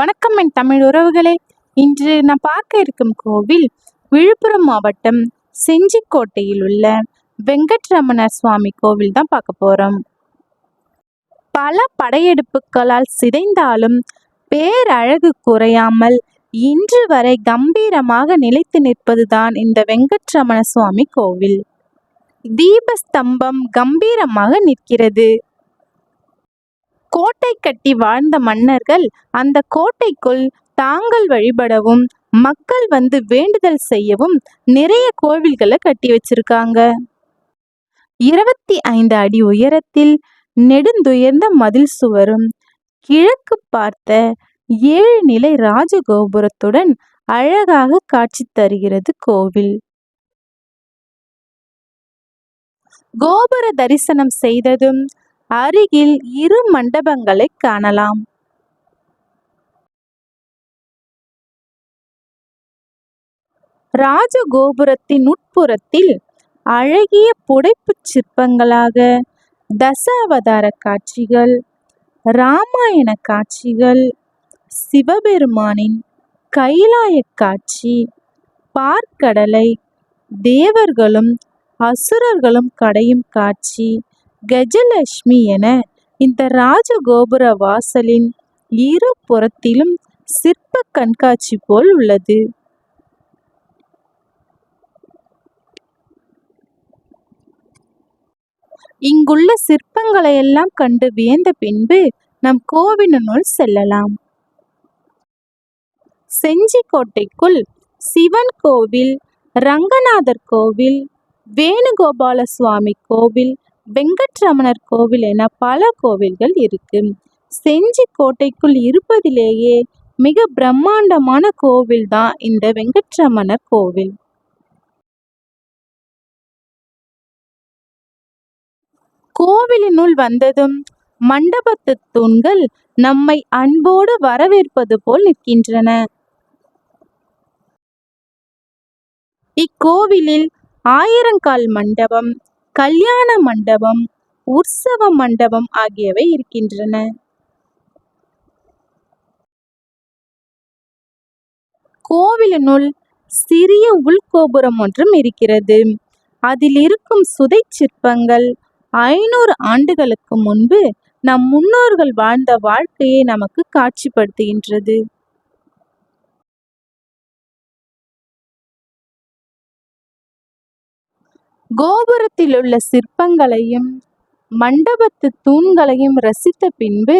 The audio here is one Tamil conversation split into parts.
வணக்கம் என் தமிழ் உறவுகளே. இன்று நான் பார்க்க இருக்கும் கோவில் விழுப்புரம் மாவட்டம் செஞ்சிக்கோட்டையில் உள்ள வெங்கட்ரமண சுவாமி கோவில் தான் பார்க்க போகிறோம் பல படையெடுப்புகளால் சிதைந்தாலும் பேரழகு குறையாமல் இன்று வரை கம்பீரமாக நிலைத்து நிற்பதுதான் இந்த வெங்கட்ரமண சுவாமி கோவில். தீபஸ்தம்பம் கம்பீரமாக நிற்கிறது. கோட்டை கட்டி வாழ்ந்த மன்னர்கள் அந்த கோட்டைக்குள் தாங்கள் வழிபடவும் மக்கள் வந்து வேண்டுதல் செய்யவும் நிறைய கோவில்களை கட்டி வச்சிருக்காங்க. இருபத்தி ஐந்து அடி உயரத்தில் நெடுந்துயர்ந்த மதில் சுவரும் கிழக்கு பார்த்த ஏழு நிலை ராஜகோபுரத்துடன் அழகாக காட்சி தருகிறது கோவில். கோபுர தரிசனம் செய்ததும் அருகில் இரு மண்டபங்களை காணலாம். ராஜகோபுரத்தின் உட்புறத்தில் அழகிய புடைப்புச் சிற்பங்களாக தசாவதார காட்சிகள் ராமாயண காட்சிகள் சிவபெருமானின் கைலாய காட்சி பார்க்கடலை தேவர்களும் அசுரர்களும் கடையும் காட்சி கஜலட்சுமி என இந்த ராஜகோபுர வாசலின் இரு புறத்திலும் சிற்ப கண்காட்சி போல் உள்ளது. இங்குள்ள சிற்பங்களை எல்லாம் கண்டு வியந்த பின்பு நம் கோவிலினுள் செல்லலாம். செஞ்சிக்கோட்டைக்குள் சிவன் கோவில் ரங்கநாதர் கோவில் வேணுகோபால சுவாமி கோவில் வெங்கட்ரமணர் கோவில் என பல கோவில்கள் இருக்கு. செஞ்சி கோட்டைக்குள் இருப்பதிலேயே மிக பிரம்மாண்டமான கோவில் தான் இந்த வெங்கட்ரமணர் கோவில். கோவிலினுள் வந்ததும் மண்டபத்து தூண்கள் நம்மை அன்போடு வரவேற்பது போல் நிற்கின்றன. இக்கோவிலில் ஆயிரங்கால் மண்டபம் கல்யாண மண்டபம் உற்சவ மண்டபம் ஆகியவை இருக்கின்றன. கோவிலினுள் சிறிய உள்கோபுரம் ஒன்றும் இருக்கிறது. அதில் இருக்கும் சுதை சிற்பங்கள் ஐநூறு ஆண்டுகளுக்கு முன்பு நம் முன்னோர்கள் வாழ்ந்த வாழ்க்கையை நமக்கு காட்சிப்படுத்துகின்றது. கோபுரத்தில் உள்ள சிற்பங்களையும் மண்டபத்து தூண்களையும் ரசித்த பின்பு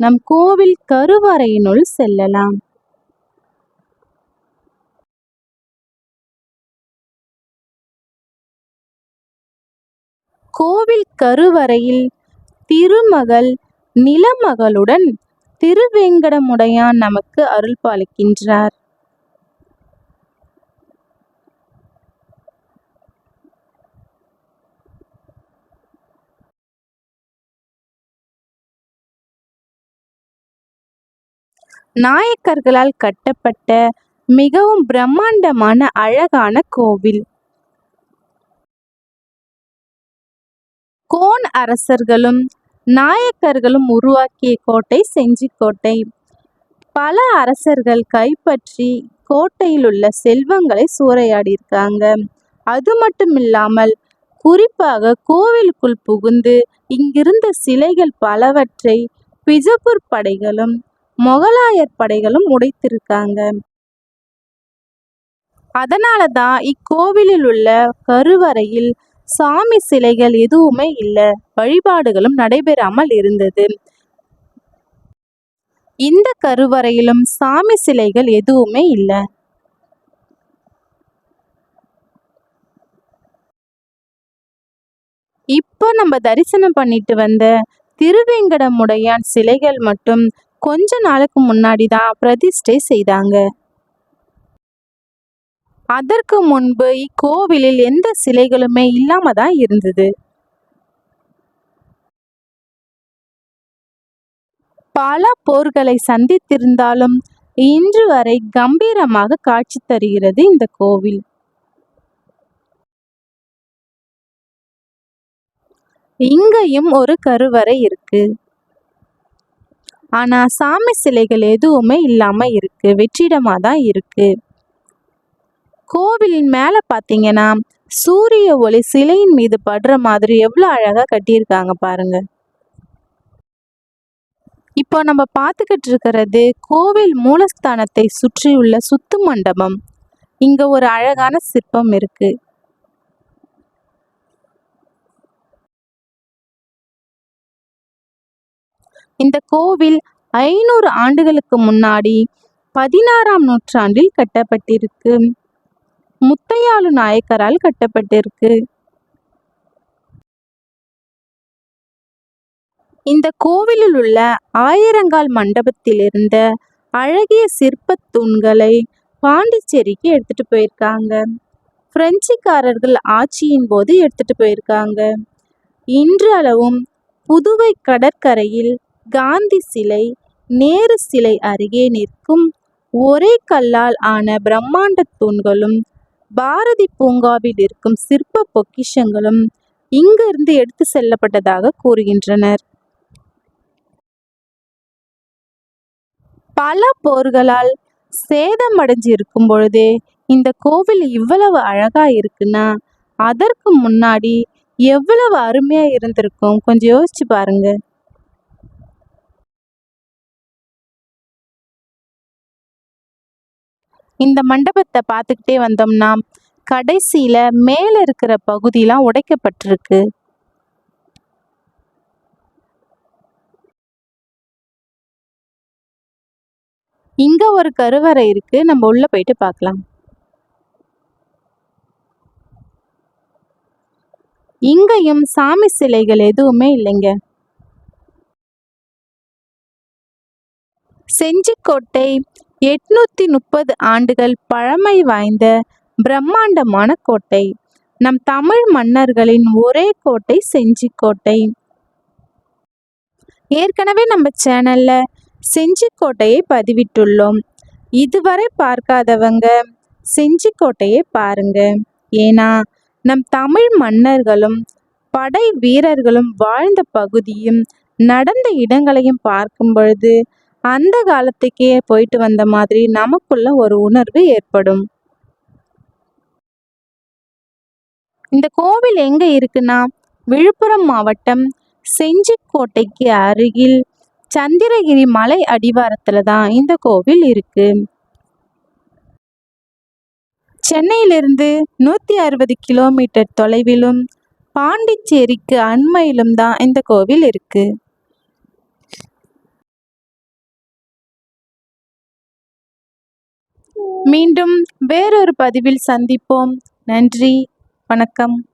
நம் கோவில் கருவறையினுள் செல்லலாம். கோவில் கருவறையில் திருமகள் நிலமகளுடன் திருவேங்கடமுடையான் நமக்கு அருள் நாயக்கர்களால் கட்டப்பட்ட மிகவும் பிரம்மாண்டமான அழகான கோவில். கோன் அரசர்களும் நாயக்கர்களும் உருவாக்கிய கோட்டை செஞ்சிக்கோட்டை. பல அரசர்கள் கைப்பற்றி கோட்டையில் உள்ள செல்வங்களை சூறையாடியிருக்காங்க. அது மட்டும் இல்லாமல் குறிப்பாக கோவிலுக்குள் புகுந்து இங்கிருந்த சிலைகள் பலவற்றை பிஜப்பூர் படைகளும் மொகலாயர் படைகளும் உடைத்திருக்காங்க. அதனால தான் இக்கோவிலில் உள்ள கருவறையில் சாமி சிலைகள் எதுவுமே இல்லை. வழிபாடுகளும் நடைபெறாமல் இருந்தது. இந்த கருவறையிலும் சாமி சிலைகள் எதுவுமே இல்லை. இப்போ நம்ம தரிசனம் பண்ணிட்டு வந்த திருவேங்கடமுடையான் சிலைகள் மட்டும் கொஞ்ச நாளுக்கு முன்னாடி தான் பிரதிஷ்டை செய்தாங்க. அதற்கு முன்பு இக்கோவிலில் எந்த சிலைகளுமே இல்லாம தான் இருந்தது. பல போர்களை சந்தித்திருந்தாலும் இன்று வரை கம்பீரமாக காட்சி தருகிறது இந்த கோவில். இங்கேயும் ஒரு கருவறை இருக்கு. ஆனா சாமி சிலைகள் எதுவுமே இல்லாம இருக்கு. வெற்றிடமா தான் இருக்கு. கோவிலின் மேல பாத்தீங்கன்னா சூரிய ஒளி சிலையின் மீது படுற மாதிரி எவ்வளவு அழகா கட்டியிருக்காங்க பாருங்க. இப்போ நம்ம பார்த்துக்கிட்டு இருக்கிறது கோவில் மூலஸ்தானத்தை சுற்றியுள்ள சுத்து மண்டபம். இங்க ஒரு அழகான சிற்பம் இருக்கு. இந்த கோவில் ஐநூறு ஆண்டுகளுக்கு முன்னாடி பதினாறாம் நூற்றாண்டில் கட்டப்பட்டிருக்கு. முத்தையாளு நாயக்கரால் கட்டப்பட்டிருக்கு. இந்த கோவிலில் உள்ள ஆயிரங்கால் மண்டபத்தில் இருந்த அழகிய சிற்பத் தூண்களை பாண்டிச்சேரிக்கு எடுத்துட்டு போயிருக்காங்க. பிரெஞ்சுக்காரர்கள் ஆட்சியின் போது எடுத்துட்டு போயிருக்காங்க. இன்றளவும் புதுவை கடற்கரையில் காந்தி சிலை நேரு சிலை அருகே நிற்கும் ஒரே கல்லால் ஆன பிரம்மாண்ட தூண்களும் பாரதி பூங்காவில் இருக்கும் சிற்ப பொக்கிஷங்களும் இங்கிருந்து எடுத்து செல்லப்பட்டதாக கூறுகின்றனர். பல போர்களால் சேதமடைஞ்சு இருக்கும் பொழுதே இந்த கோவில் இவ்வளவு அழகா இருக்குன்னா அதற்கு முன்னாடி எவ்வளவு அருமையா இருந்திருக்கும்? கொஞ்சம் யோசிச்சு பாருங்க. இந்த மண்டபத்தை பார்த்துக்கிட்டே வந்தோம்னா கடைசியில் மேலே இருக்கிற பகுதியெலாம் உடைக்கப்பட்டிருக்கு. இங்கே ஒரு கருவறை இருக்குது நம்ம உள்ளே போயிட்டு பார்க்கலாம். இங்கேயும் சாமி சிலைகள் எதுவுமே இல்லைங்க. செஞ்சிக்கோட்டை எட்நூத்தி முப்பது ஆண்டுகள் பழமை வாய்ந்த பிரம்மாண்டமான கோட்டை. நம் தமிழ் மன்னர்களின் ஒரே கோட்டை செஞ்சிக்கோட்டை. ஏற்கனவே நம்ம சேனல்ல செஞ்சிக்கோட்டையை பதிவிட்டுள்ளோம். இதுவரை பார்க்காதவங்க செஞ்சிக்கோட்டையை பாருங்க. ஏன்னா நம் தமிழ் மன்னர்களும் படை வீரர்களும் வாழ்ந்த பகுதியும் நடந்த இடங்களையும் பார்க்கும் பொழுது அந்த காலத்துக்கே போயிட்டு வந்த மாதிரி நமக்குள்ள ஒரு உணர்வு ஏற்படும். இந்த கோவில் எங்க இருக்குன்னா விழுப்புரம் மாவட்டம் செஞ்சிக்கோட்டைக்கு அருகில் சந்திரகிரி மலை அடிவாரத்துல தான் இந்த கோவில் இருக்கு. சென்னையிலிருந்து நூத்தி அறுபது கிலோமீட்டர் தொலைவிலும் பாண்டிச்சேரிக்கு அண்மையிலும் தான் இந்த கோவில் இருக்குது மீண்டும் வேறொரு பதிவில் சந்திப்போம். நன்றி. வணக்கம்.